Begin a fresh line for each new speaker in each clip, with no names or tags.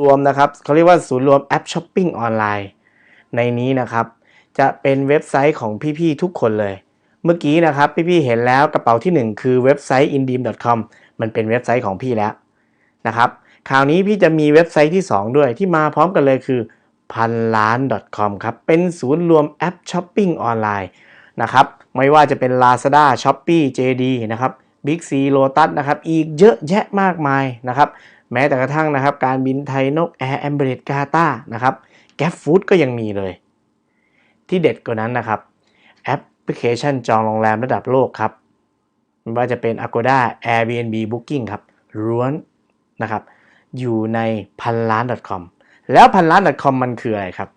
รวมนะครับเขาเรียกว่าศูนย์รวมแอปช้อปปิ้งออนไลน์ในนี้นะครับ จะเป็นเว็บไซต์ของพี่ๆทุกคนเลย เมื่อกี้นะครับพี่ๆเห็นแล้วกระเป๋าที่หนึ่งคือเว็บไซต์ indim.com มันเป็นเว็บไซต์ของพี่แล้วนะครับคราวนี้พี่จะมีเว็บไซต์ที่ 2 ด้วยที่มาพร้อมกันเลยคือพันล้าน .com ครับเป็นศูนย์รวมแอปช้อปปิ้งออนไลน์นะครับไม่ว่าจะเป็น Lazada, Shopee, JD นะครับ Big C, Lotus นะครับอีกเยอะแยะมากมายนะครับ แม้แต่กระทั่งนะครับ การบินไทยนกแอร์แอมเบรดกาตานะครับแก f ฟู้ดก็ยังมีเลย ที่เด็ดกว่านั้นนะครับแอปพลิเคชันจองโรงแรมระดับโลกครับไม่ว่าจะเป็น Agoda Airbnb Booking ครับล้วนนะครับอยู่ในพันล้าน .com แล้วพันล้าน .com มันคืออะไรครับ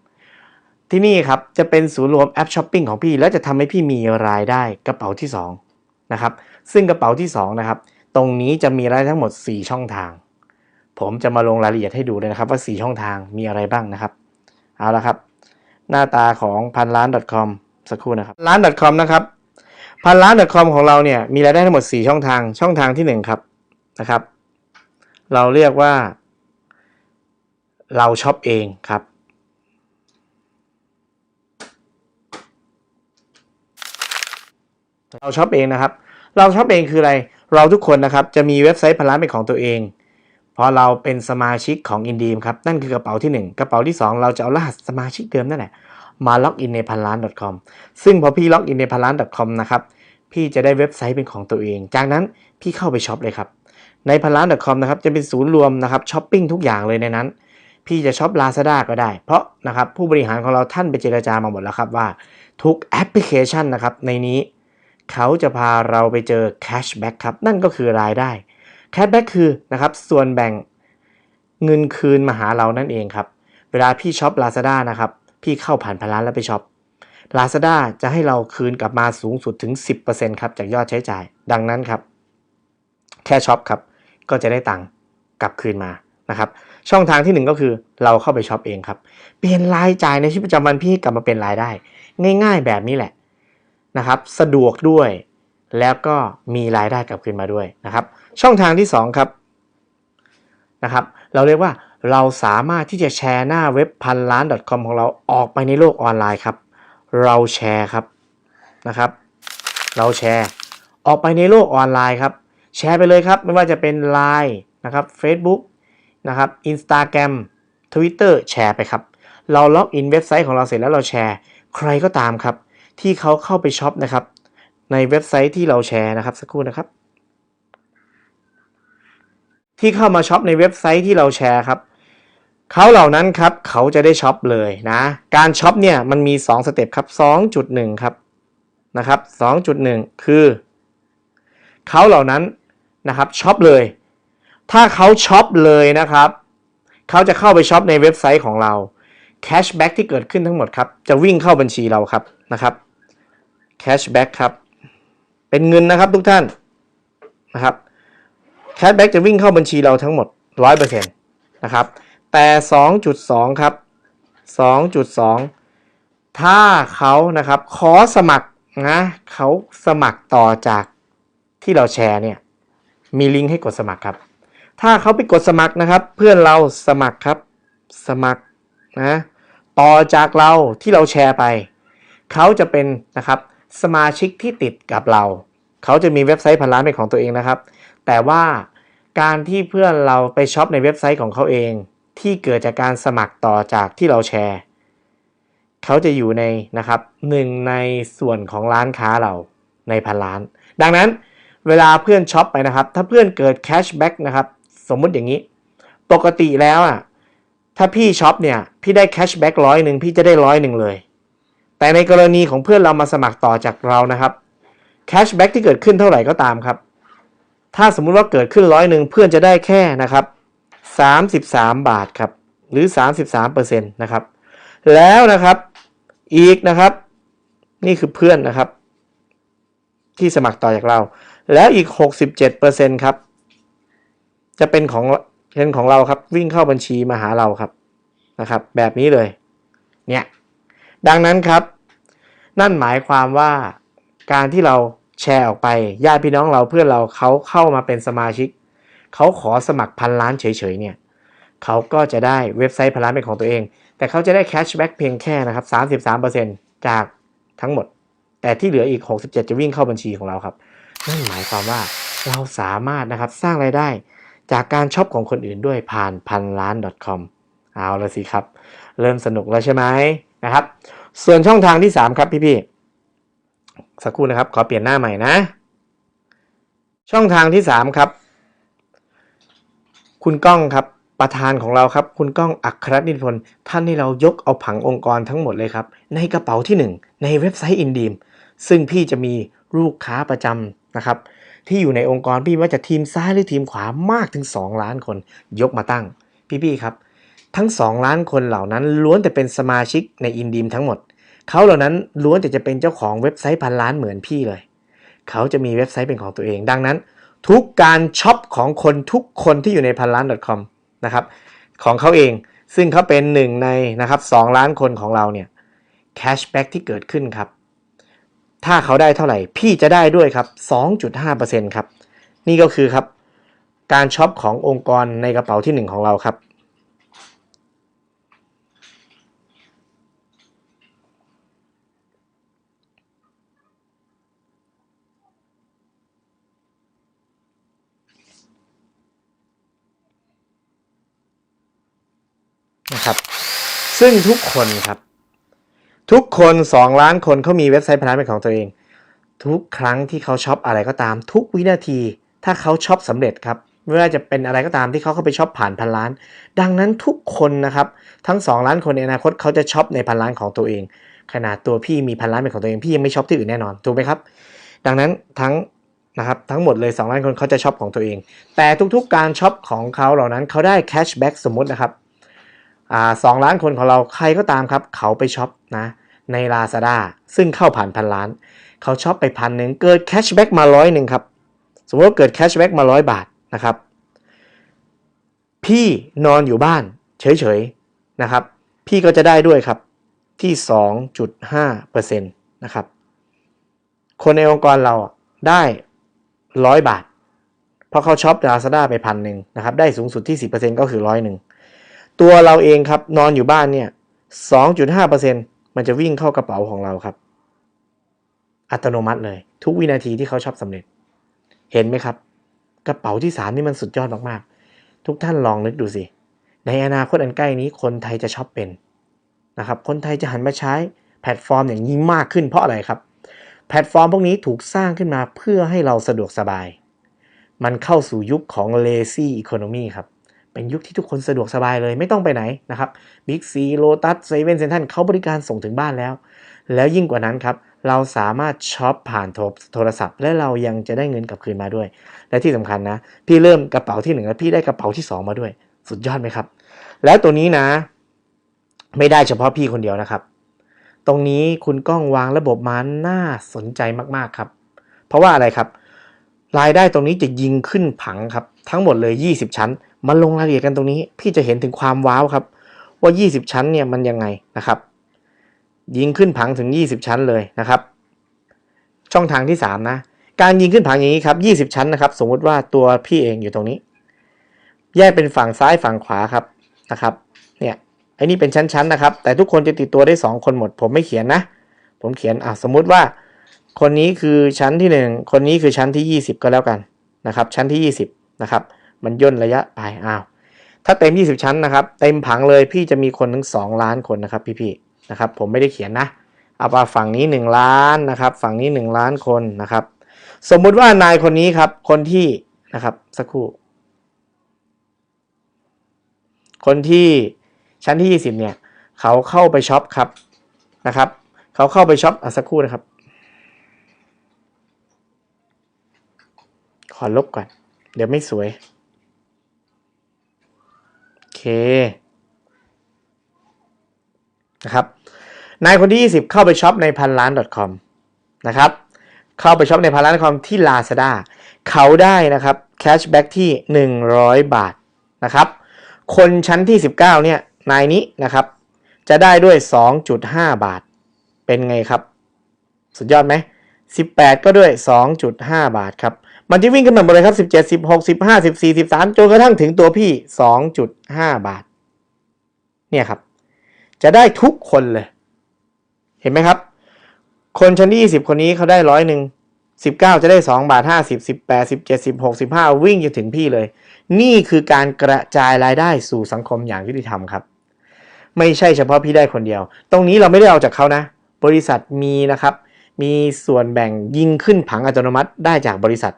ที่นี่ครับจะเป็นศูนย์รวมแอปช้อปปิ้งของพี่ แล้วจะทำให้พี่มีรายได้กระเป๋าที่2นะครับซึ่งกระเป๋าที่2นะครับตรงนี้จะมีรายได้ทั้งหมด 4 ช่องทาง ผมจะมาลงรายละเอียดให้ดูเลยนะครับ ว่า 4 ช่องทางมีอะไรบ้างนะครับ เอาละครับ หน้าตาของพันล้าน .com สักครู่นะครับล้าน .com นะครับพันล้าน .com ของเราเนี่ยมีรายได้ทั้งหมด 4 ช่องทางช่องทางที่ 1 ครับนะครับ เราเรียกว่า เราช็อปเองครับเราช็อปเองนะครับ เราช็อปเองคืออะไร เราทุกคนนะครับจะมีเว็บไซต์พันล้านเป็นของตัวเอง พราะเราเป็นสมาชิกของอินดีมครับนั่นคือกระเป๋าที่ 1 กระเป๋าที่ 2 เราจะเอารหัสสมาชิกเดิมนั่นแหละมาล็อกอินในพันล้าน .com ซึ่งพอพี่ล็อกอินในพันล้าน .com นะครับพี่จะได้เว็บไซต์เป็นของตัวเอง จากนั้นพี่เข้าไปช็อปเลยครับในพันล้าน .com นะครับจะเป็นศูนย์รวมนะครับช้อปปิ้งทุกอย่างเลยในนั้น พี่จะช็อป Lazada ก็ได้ เพราะนะครับผู้บริหารของเราท่านไปเจราจามาหมดแล้วครับว่า ทุกแอปพลิเคชันนะครับในนี้ เขาจะพาเราไปเจอแคชแบ็กครับนั่นก็คือรายได้ แคชแบ็กคือนะครับส่วนแบ่งเงินคืนมาหาเรานั่นเองครับ เวลาพี่ช็อป Lazada นะครับ พี่เข้าผ่านพันล้านแล้วไปช็อป Lazada จะให้เราคืนกลับมาสูงสุดถึง 10%ครับจากยอดใช้จ่าย ดังนั้นครับ แค่ช็อปครับ ก็จะได้ตังค์กลับคืนมานะครับ ช่องทางที่หนึ่งก็คือเราเข้าไปช็อปเองครับ เปลี่ยนรายจ่ายในชีวิตประจำวันพี่กลับมาเป็นรายได้ ง่าย ๆ แบบนี้แหละนะครับ สะดวกด้วย แล้วก็มีรายได้กลับคืนมาด้วยนะครับ ช่องทางที่สองครับนะครับเราเรียกว่าเราสามารถที่จะแชร์หน้าเว็บพันล้าน .com ของเราออกไปในโลกออนไลน์ครับ เราแชร์ครับนะครับ เราแชร์ออกไปในโลกออนไลน์ครับ แชร์ไปเลยครับ ไม่ว่าจะเป็น Line นะครับ Facebook นะครับ Instagram Twitter แชร์ไปครับ เราล็อกอินเว็บไซต์ของเราเสร็จแล้วเราแชร์ ใครก็ตามครับ ที่เขาเข้าไปช็อปนะครับ ในเว็บไซต์ที่เราแชร์นะครับสักครู่นะครับ ที่เข้ามาช็อปในเว็บไซต์ที่เราแชร์ครับเขาเหล่านั้นครับเขาจะได้ช็อปเลยนะ การช็อปเนี่ยมันมี 2 สเต็ปครับ 2.1 ครับนะครับ 2.1 คือเขาเหล่านั้นนะครับช็อปเลย ถ้าเขาช็อปเลยนะครับเขาจะเข้าไปช็อปในเว็บไซต์ของเราแคชแบ็กที่เกิดขึ้นทั้งหมดครับจะวิ่งเข้าบัญชีเราครับนะครับแคชแบ็กครับเป็นเงินนะครับทุกท่านนะครับ แคชแบ็กจะวิ่งเข้าบัญชีเราทั้งหมด 100%นะครับ แต่ 2.2 ครับ 2.2 ถ้าเขานะครับขอสมัครนะเขาสมัครต่อจากที่เราแชร์เนี่ย มีลิงก์ให้กดสมัครครับ ถ้าเขาไปกดสมัครนะครับ เพื่อนเราสมัครครับ สมัครนะต่อจากเราที่เราแชร์ไป เขาจะเป็นนะครับสมาชิกที่ติดกับเรา เขาจะมีเว็บไซต์พันล้านเป็นของตัวเองนะครับ แต่ว่าการที่เพื่อนเราไปช็อปในเว็บไซต์ของเขาเอง ที่เกิดจากการสมัครต่อจากที่เราแชร์ เขาจะอยู่ในนะครับหนึ่งในส่วนของร้านค้าเราในพันล้าน ดังนั้นเวลาเพื่อนช็อปไปนะครับ ถ้าเพื่อนเกิดแคชแบ็กนะครับ สมมุติอย่างนี้ ปกติแล้วอะถ้าพี่ช็อปเนี่ย พี่ได้แคชแบ็กร้อยหนึ่งพี่จะได้ร้อยหนึ่งเลย แต่ในกรณีของเพื่อนเรามาสมัครต่อจากเรานะครับแคชแบ็กที่เกิดขึ้นเท่าไหร่ก็ตามครับ ถ้าสมมุติว่าเกิดขึ้นร้อยหนึ่งเพื่อนจะได้แค่นะครับ33 บาทครับหรือ 33เปอร์เซ็นต์นะครับ แล้วนะครับอีกนะครับ นี่คือเพื่อนนะครับ ที่สมัครต่อจากเรา แล้วอีก 67%ครับจะเป็นของเงินของเราครับวิ่งเข้าบัญชีมาหาเราครับนะครับ แบบนี้เลยเนี่ยดังนั้นครับ นั่นหมายความว่าการที่เรา แชร์ออกไปญาติพี่น้องเราเพื่อนเราเขาเข้ามาเป็นสมาชิก เขาขอสมัครพันล้านเฉยๆเนี่ยเขาก็จะได้เว็บไซต์พันล้านเป็นของตัวเอง แต่เขาจะได้แคชแบ็กเพียงแค่นะครับ33%จากทั้งหมด แต่ที่เหลืออีก 67 จะวิ่งเข้าบัญชีของเราครับนั่นหมายความว่าเราสามารถนะครับสร้างไรายได้จากการช็อปของคนอื่นด้วยผ่านพันล้าน .com เอาละสิครับ เริ่มสนุกแล้วใช่ไหมนะครับ ส่วนช่องทางที่ 3 ครับพี่ๆ สักครู่นะครับ ขอเปลี่ยนหน้าใหม่นะ ช่องทางที่3ครับ คุณก้องครับประธานของเราครับ คุณก้องอัครนิพนธ์ท่านให้เรายกเอาผังองค์กรทั้งหมดเลยครับ ในกระเป๋าที่ 1 ในเว็บไซต์อินดีมซึ่งพี่จะมีลูกค้าประจำนะครับ ที่อยู่ในองค์กรพี่ว่าจะทีมซ้ายหรือทีมขวามากถึง 2 ล้านคน ยกมาตั้ง พี่ๆครับ ทั้ง 2 ล้านคนเหล่านั้นล้วนแต่เป็นสมาชิกในอินดีมทั้งหมด เขาเหล่านั้นล้วนแต่จะเป็นเจ้าของเว็บไซต์พันล้านเหมือนพี่เลย เขาจะมีเว็บไซต์เป็นของตัวเอง ดังนั้น ทุกการช็อปของคนทุกคนที่อยู่ในพันล้าน .com นะครับของเขาเองซึ่งเขาเป็นหนึ่งในนะครับ2ล้านคนของเราเนี่ยแคชแบ็กที่เกิดขึ้นครับ ถ้าเขาได้เท่าไหร่ พี่จะได้ด้วยครับ 2.5%ครับ นี่ก็คือครับ การช็อปขององค์กรในกระเป๋าที่ 1 ของเราครับ นะครับ ซึ่งทุกคนครับ ทุกคน 2 ล้านคนเขามีเว็บไซต์พนันเป็นของตัวเอง ทุกครั้งที่เขาช็อปอะไรก็ตาม ทุกวินาที ถ้าเขาช็อปสำเร็จครับไม่ว่าจะเป็นอะไรก็ตามที่เขาเข้าไปช็อปผ่านพันล้าน ดังนั้นทุกคนนะครับ ทั้ง 2 ล้านคนในอนาคตเขาจะช็อปในพันล้านของตัวเอง ขนาดตัวพี่มีพันล้านเป็นของตัวเองพี่ยังไม่ช็อปที่อื่นแน่นอนถูกไหมครับ ดังนั้นทั้งนะครับทั้งหมดเลย 2 ล้านคนเขาจะช็อปของตัวเอง แต่ทุกๆการช็อปของเขาเหล่านั้นเขาได้แคชแบ็กสมมตินะครับ สองล้านคนของเราใครก็ตามครับ เขาไปช็อปนะใน Lazada ซึ่งเข้าผ่านพันล้าน เขาช็อปไปพันหนึ่งเกิดแคชแบ็กมาร้อยหนึ่งครับ สมมติว่าเกิดแคชแบ็กมาร้อยบาทนะครับ พี่นอนอยู่บ้านเฉยๆนะครับ พี่ก็จะได้ด้วยครับที่ 2.5%นะครับ คนในองค์กรเราได้ร้อยบาท เพราะเขาช็อป Lazada ไปพันหนึ่งนะครับ ได้สูงสุดที่ 10%ก็คือร้อยหนึ่ง ตัวเราเองครับนอนอยู่บ้านเนี่ย 2.5%มันจะวิ่งเข้ากระเป๋าของเราครับ อัตโนมัติเลย ทุกวินาทีที่เขาช็อปสำเร็จ เห็นไหมครับ กระเป๋าที่สามนี่มันสุดยอดมากๆ ทุกท่านลองนึกดูสิ ในอนาคตอันใกล้นี้คนไทยจะช็อปเป็นนะครับ คนไทยจะหันมาใช้แพลตฟอร์มอย่างนี้มากขึ้นเพราะอะไรครับ แพลตฟอร์มพวกนี้ถูกสร้างขึ้นมาเพื่อให้เราสะดวกสบาย มันเข้าสู่ยุคของ lazy economy ครับ เป็นยุคที่ทุกคนสะดวกสบายเลยไม่ต้องไปไหนนะครับบิ๊กซีโลตัสเซเว่นเซนทันเขาบริการส่งถึงบ้านแล้ว แล้วยิ่งกว่านั้นครับ เราสามารถช็อปผ่านโทรทรศัพท์ และเรายังจะได้เงินกลับคืนมาด้วย และที่สำคัญนะ พี่เริ่มกระเป๋าที่หนึ่งแล้วพี่ได้กระเป๋าที่สองมาด้วย สุดยอดไหมครับ แล้วตัวนี้นะ ไม่ได้เฉพาะพี่คนเดียวนะครับ ตรงนี้คุณก้องวางระบบมาน่าสนใจมากๆครับ เพราะว่าอะไรครับรายได้ตรงนี้จะยิงขึ้นผังครับ ทั้งหมดเลย 20 ชั้น มาลงรายละเอียดกันตรงนี้ พี่จะเห็นถึงความว้าวครับ ว่า 20 ชั้นเนี่ยมันยังไงนะครับ ยิงขึ้นผังถึง 20 ชั้นเลยนะครับ ช่องทางที่ 3 นะ การยิงขึ้นผังอย่างนี้ครับ 20 ชั้นนะครับ สมมุติว่าตัวพี่เองอยู่ตรงนี้ แยกเป็นฝั่งซ้ายฝั่งขวาครับนะครับเนี่ยไอ้นี่เป็นชั้นๆนะครับ แต่ทุกคนจะติดตัวได้ 2 คนหมด ผมไม่เขียนนะ ผมเขียนอะสมมุติว่า คนนี้คือชั้นที่ 1 คนนี้คือชั้นที่ 20 ก็แล้วกันนะครับ ชั้นที่ 20 นะครับ มันย่นระยะไปอ้าวถ้าเต็ม 20 ชั้นนะครับ เต็มผังเลยพี่จะมีคนถึง 2 ล้านคนนะครับพี่ๆนะครับ ผมไม่ได้เขียนนะ เอาว่าฝั่งนี้ 1 ล้านนะครับ ฝั่งนี้ 1 ล้านคนนะครับ สมมุติว่านายคนนี้ครับ คนที่นะครับสักครู่ คนที่ชั้นที่ 20 เนี่ย เขาเข้าไปช็อปครับนะครับ เขาเข้าไปช็อปอะสักครู่นะครับ ขอลบก่อน เดี๋ยวไม่สวย นะครับนายคนที่ 20 เข้าไปช็อปในพันล้าน .com นะครับเข้าไปช็อปในพันล้าน .com ที่ Lazada เขาได้นะครับแคชแบ็กที่ 100 บาทนะครับคนชั้นที่ 19เนี่ยนายนี้นะครับจะได้ด้วย 2.5 บาท เป็นไงครับ สุดยอดไหม 18 ก็ด้วย 2.5 บาทครับ มันจะวิ่งขึ้นหมดเลยครับสิบเจ็ดสิบหกสิบห้าสิบสี่สิบสามจนกระทั่งถึงตัวพี่สองจุดห้าบาท เนี่ยครับ จะได้ทุกคนเลย เห็นไหมครับ คนชั้นที่ยี่สิบคนนี้เขาได้ร้อยหนึ่งสิบเก้าจะได้สองบาทห้าสิบสิบแปดสิบเจ็ดสิบหกสิบห้าวิ่งจนถึงพี่เลย นี่คือการกระจายรายได้สู่สังคมอย่างยุติธรรมครับ ไม่ใช่เฉพาะพี่ได้คนเดียว ตรงนี้เราไม่ได้เอาจากเขานะ บริษัทมีนะครับ มีส่วนแบ่งยิงขึ้นผังอัตโนมัติได้จากบริษัท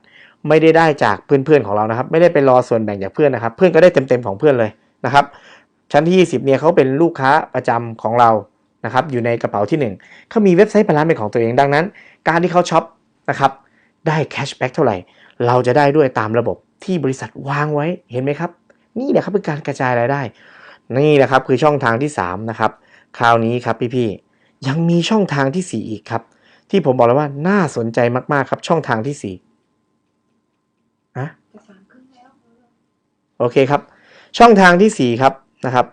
ไม่ได้ได้จากเพื่อนๆของเรานะครับ ไม่ได้ไปรอส่วนแบ่งจากเพื่อนนะครับ เพื่อนก็ได้เต็มๆของเพื่อนเลยนะครับ ชั้นที่ 20เนี่ยเขาเป็นลูกค้าประจำของเรานะครับ อยู่ในกระเป๋าที่ 1เขามีเว็บไซต์พลานเป็นของตัวเองดังนั้น การที่เขาช็อปนะครับได้แคชแบ็กเท่าไหร่ เราจะได้ด้วยตามระบบที่บริษัทวางไว้เห็นไหมครับ นี่แหละครับคือการกระจายรายได้ นี่แหละครับคือช่องทางที่3นะครับคราวนี้ครับพี่ๆยังมีช่องทางที่ 4 อีกครับ ที่ผมบอกแล้วว่าน่าสนใจมากๆครับช่องทางที่ 4ะโอเคครับ ช่องทางที่4ครับนะครับ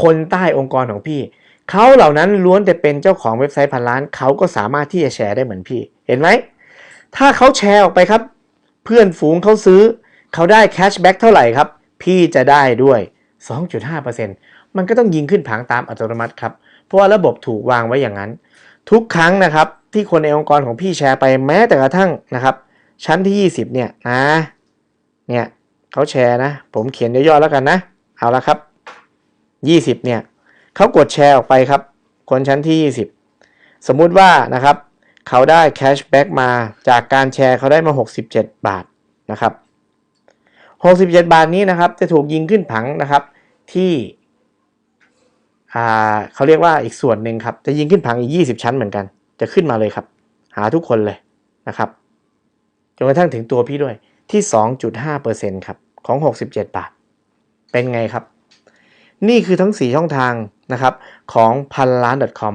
คนใต้องค์กรของพี่เขาเหล่านั้นล้วนแต่เป็นเจ้าของเว็บไซต์พันล้านเขาก็สามารถที่จะแชร์ได้เหมือนพี่ เห็นไหมถ้าเขาแชร์ออกไปครับ เพื่อนฝูงเขาซื้อเขาได้แคชแบ็กเท่าไหร่ครับ พี่จะได้ด้วย 2.5%มันก็ต้องยิงขึ้นผังตามอัตโนมัติครับ เพราะว่าระบบถูกวางไว้อย่างนั้น ทุกครั้งนะครับ ที่คนในองค์กรของพี่แชร์ไปแม้แต่กระทั่งนะครับ ชั้นที่ 20 เนี่ยนะเนี่ยเขาแชร์นะ ผมเขียนย่อๆแล้วกันนะ เอาละครับ 20 เนี่ยเขากดแชร์ออกไปครับ คนชั้นที่ 20 สมมุติว่านะครับเขาได้แคชแบ็กมาจากการแชร์เขาได้มา 67 บาทนะครับ67 บาทนี้นะครับ จะถูกยิงขึ้นผังนะครับที่อ่าเขาเรียกว่าอีกส่วนหนึ่งครับ จะยิงขึ้นผังอีก 20 ชั้นเหมือนกัน จะขึ้นมาเลยครับ หาทุกคนเลยนะครับ นกระทั่งถึงตัวพี่ด้วยที่ 2.5%ครับของ 67 บาท เป็นไงครับ นี่คือทั้ง 4 ช่องทางนะครับของพันล้าน .com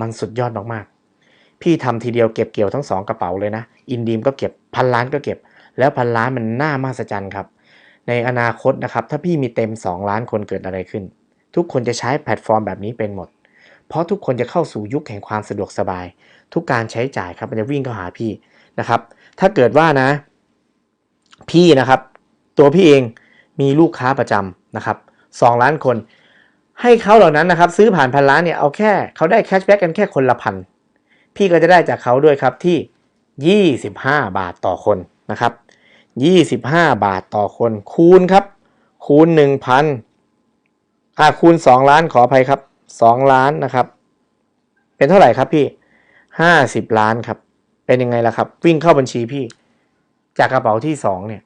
มันสุดยอดมากๆ พี่ทำทีเดียวเก็บเกี่ยวทั้ง 2 กระเป๋าเลยนะ อินดีมก็เก็บพันล้านก็เก็บ แล้วพันล้านมันน่ามหัศจรรย์ครับ ในอนาคตนะครับ ถ้าพี่มีเต็ม 2 ล้านคนเกิดอะไรขึ้น ทุกคนจะใช้แพลตฟอร์มแบบนี้เป็นหมด เพราะทุกคนจะเข้าสู่ยุคแห่งความสะดวกสบาย ทุกการใช้จ่ายครับมันจะวิ่งเข้าหาพี่นะครับ ถ้าเกิดว่านะ พี่นะครับ ตัวพี่เองมีลูกค้าประจำนะครับสองล้านคน ให้เขาเหล่านั้นนะครับ ซื้อผ่านพันล้านเนี่ยเอาแค่เขาได้แคชแบ็กกันแค่คนละพันพี่ก็จะได้จากเขาด้วยครับที่ 25 บาทต่อคนนะครับ 25 บาทต่อคน คูณครับ คูณ 1,000อ่าคูณ 2 ล้านขออภัยครับ 2 ล้านนะครับ เป็นเท่าไหร่ครับพี่ 50 ล้านครับ เป็นยังไงล่ะครับ วิ่งเข้าบัญชีพี่ จากกระเป๋าที่2เนี่ย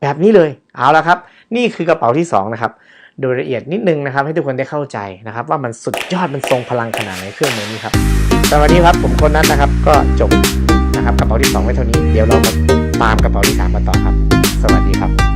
แบบนี้เลยเอาละครับ นี่คือกระเป๋าที่2นะครับโดยละเอียดนิดนึงนะครับ ให้ทุกคนได้เข้าใจนะครับ ว่ามันสุดยอดมันทรงพลังขนาดไหนเครื่องมือนี้ครับสำหรับวันนี้ครับผมคนนั้นนะครับ ก็จบนะครับกระเป๋าที่ 2 ไว้เท่านี้เดี๋ยวเรามาตามกระเป๋าที่3มาต่อครับ สวัสดีครับ